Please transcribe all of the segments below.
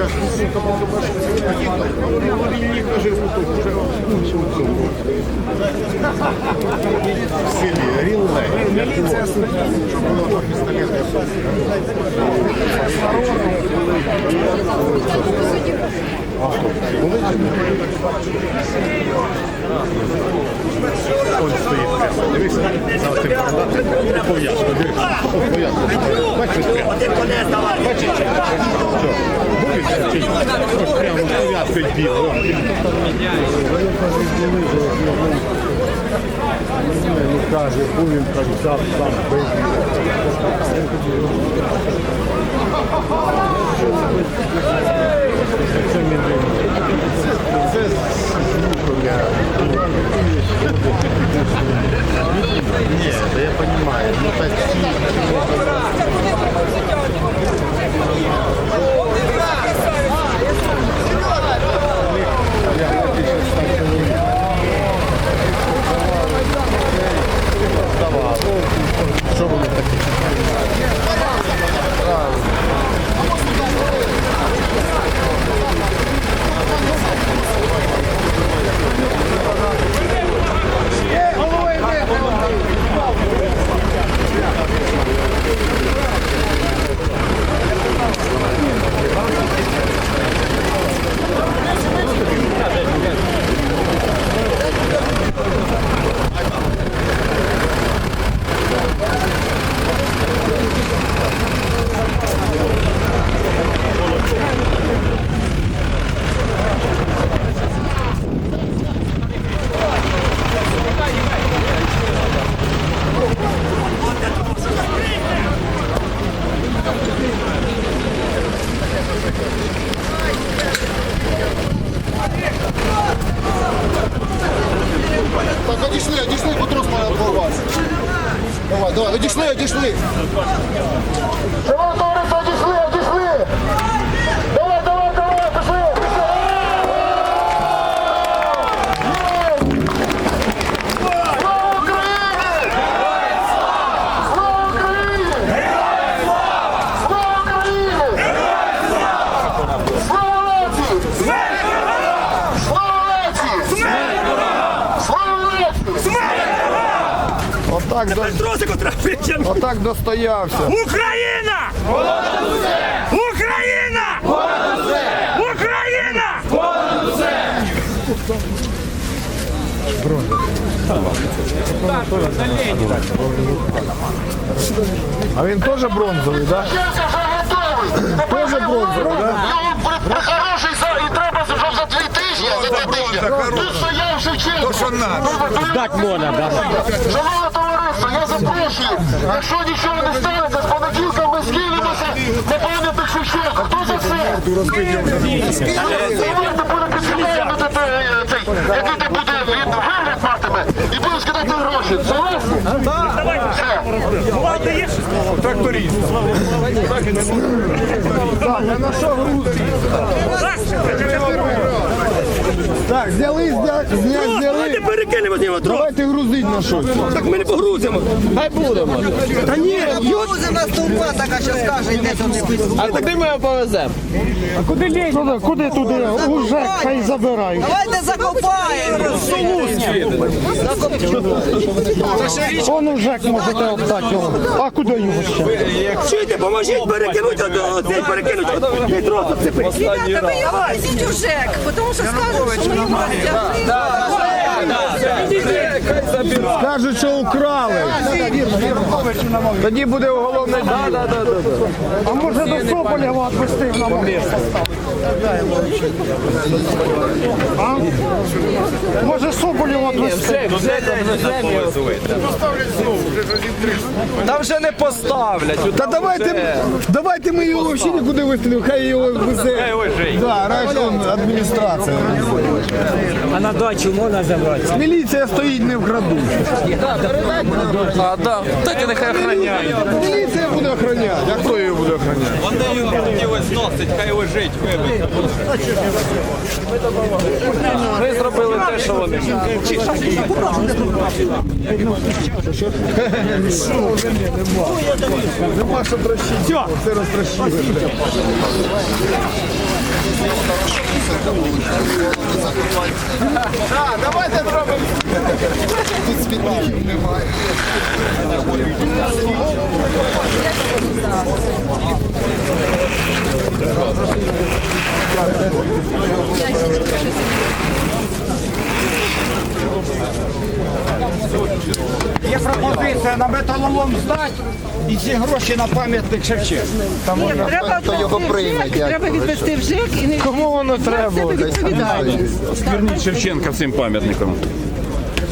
В селі Рілле. Міліція щоб було два пістолети. Он стоїть прямо. Дивись, за цим бородатим. Пов'язку, дивись. О, пов'язку. Бачиш, прямо. Бачиш, Ну каже, будем там так сам сам без Це звуком я. Ні, да я понимаю. Ну так Що вони такі? Так, одійшли, одійшли, потрус має відбуватися. Давай, давай, одійшли. Давай, давай, давай, пішли, Отак, до... Тросику трапиться! Отак достоявся. Україна! Україна! Україна! А він теж бронзовий, так? Теж бронзовий, так? При хороший за і треба вже за дві тижні, за дві тижні. Тут стояв Шевченко. То що надо? Так можна, да. Товариство, я запрошую. Якщо нічого не станеться, з понеділка ми скинемося на пам'ятник Шевченка. Хто за це? Давайте перепочинаємо цей, який ти буде він вигляд матиме, і будемо скидати гроші. Согласні? Все. Бувайте є? Так, зняли, зня... зня... Давайте зняли. перекинемо з нього трохи. Давайте грузить на щось. Так ми не погрузимо. Хай будемо. Та ні, Грузина стовпа така, що скаже, йде туди. а куди ми його повеземо? Куди, куди туди? Уже хай забирають. Давайте закопаємо. Он уже можете обдати його. А куди його ще? Чуєте, поможіть перекинути цей перекинути. І трохи цепи. Ребята, ви його везіть у ЖЕК, тому що скажуть, що ми його розтягли. Кажуть, що украли. Тоді буде уголовне діло. А може до Соболєва відвести на місце? А? Може Соболєва відвести? Там вже не поставлять. Та давайте, давайте ми його взагалі нікуди вистрілимо, хай його везе. Да, район адміністрація. А на дачу можна забрати? Міліція стоїть не вкраду. А, да. Тоді нехай охороняють. Міліція буде охороняти. А хто її буде охороняти? Вони його хотіли зносить, хай лежить, вибить. Ми зробили те, що вони. Нема що трощити. Все розтрощили. Так, давайте. Тут смітників немає. Є пропозиція на металолом здати і ці гроші на пам'ятник Шевченка. Там Ні, треба хто його відвести в прийме, ЖЕК, дядько. треба відвести в ЖЕК і не Кому воно треба? Відповідальність. Зверніть Шевченка цим пам'ятником.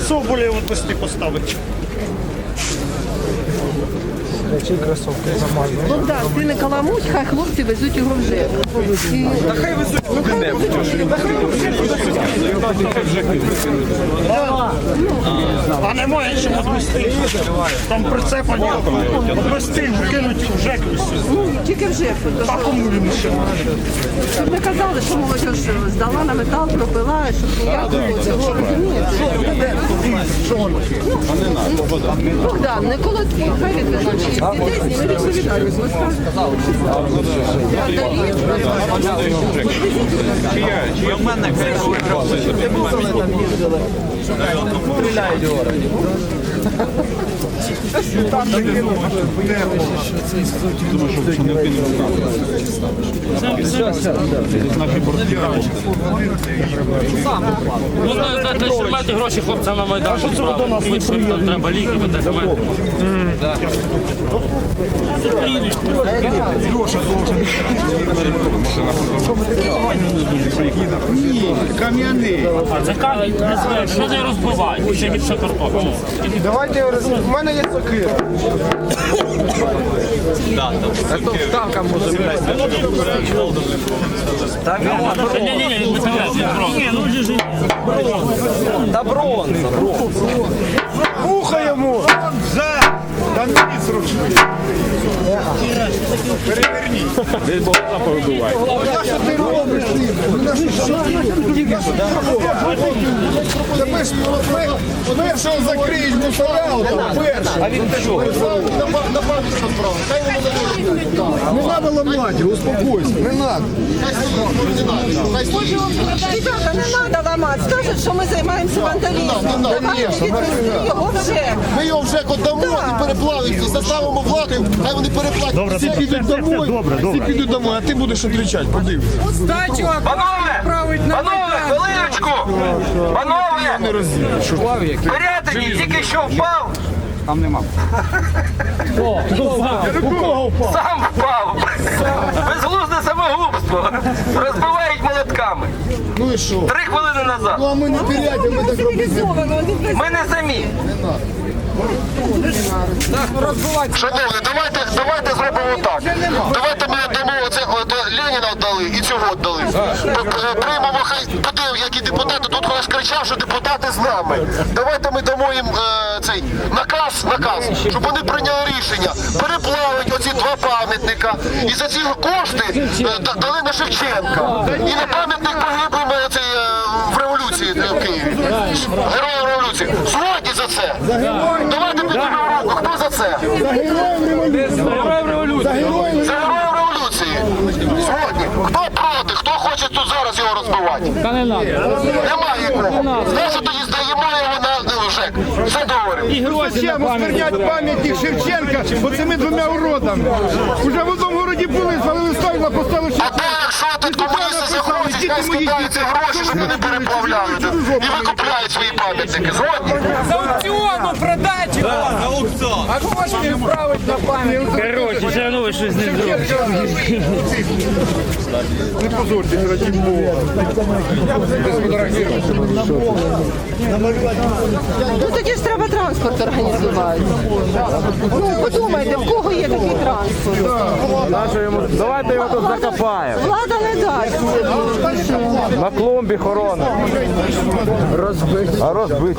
Соболєва постій поставить. Соболєв відпусти поставити. Богдан, ти не каламуть, хай хлопці везуть його в ЖЕК. І- А немає чим відвести. Там прицепа ніякого. Кинуть в ЖЕК. Ну, тільки в ЖЕК. А кому він ще? Щоб не казали, що молодь здала на метал, пропила, щоб ніякого цього розумієте. Ну, Богдан, не колотки, хай відвезуть. Зніми відповідальність. Ми мене знаєте, те, що мати гроші хлопцям на Майдан. Що це до нас не приїде? Треба ліки, документи. Кам'яний. А це камінь, не знаю, що не розбивають, ще більше картоплю. Давайте У мене є сокира. Ні, ні, ні, не треба. Ні, ну вже ж Та бронза. Ухо йому! Бронза! Та ніц ручний. Переверніть. Десь багато повибиває. А що ти робиш? Ну, що- що ми ж Першого закриють відправили. Хай воно не Не треба ламати, успокойся. Не стоїть. Ребята, не треба ламати. Скажуть, що ми займаємося вандалізмом. Ну, ну, Ми його вже віддамо і переплавимо, заставимо владу, хай вони переплатять. Підуть домой. добре, Всі підуть домой, а ти будеш кричати, подивись. Панове! Панове, хвилиночку! Панове! Порядок, тільки що впав. Там нема. Сам впав. Безглузне самогубство. Розбивають молотками. Ну і що? Три хвилини назад. Ну а ми не піряти, ми так будемо. Ми не самі. Шановні, давайте, давайте зробимо так. Давайте ми дамо от, Леніна віддали і цього віддали. П- Приймемо хай буде, які депутати тут хтось кричав, що депутати з нами. Давайте ми дамо їм е, цей наказ, наказ, щоб вони прийняли рішення, переплавити оці два пам'ятника і за ці кошти е, дали на Шевченка. І на пам'ятник погиблим е, е, в революції е, в Києві. Героям революції. Згодні за це. Давайте піднімемо руку. Хто за це? За героїв революції. Згодні. Хто проти? Хто хоче тут зараз його розбивати? Немає нікого. Значить тоді здаємо його на ЖЕК. Все договоримо. Зачем осквернять пам'ятник Шевченка оцими двома уродами? Уже в одному городі були, звалили стойла, поставили А то якщо тут комуністи захочуть, хай скидають ці гроші, щоб вони переплавляли. І викупляють свої пам'ятники. Згодні? За аукціону продать його. А кошти на пам'ятник. Коротше, все одно ви щось не зробите. Не позорьте, раді Бога. Ну тоді ж треба транспорт організувати. Ну подумайте, в кого є такий транспорт. Давайте його тут закопаємо. Влада не дасть. На клумбі хорона. Розбить. А розбить?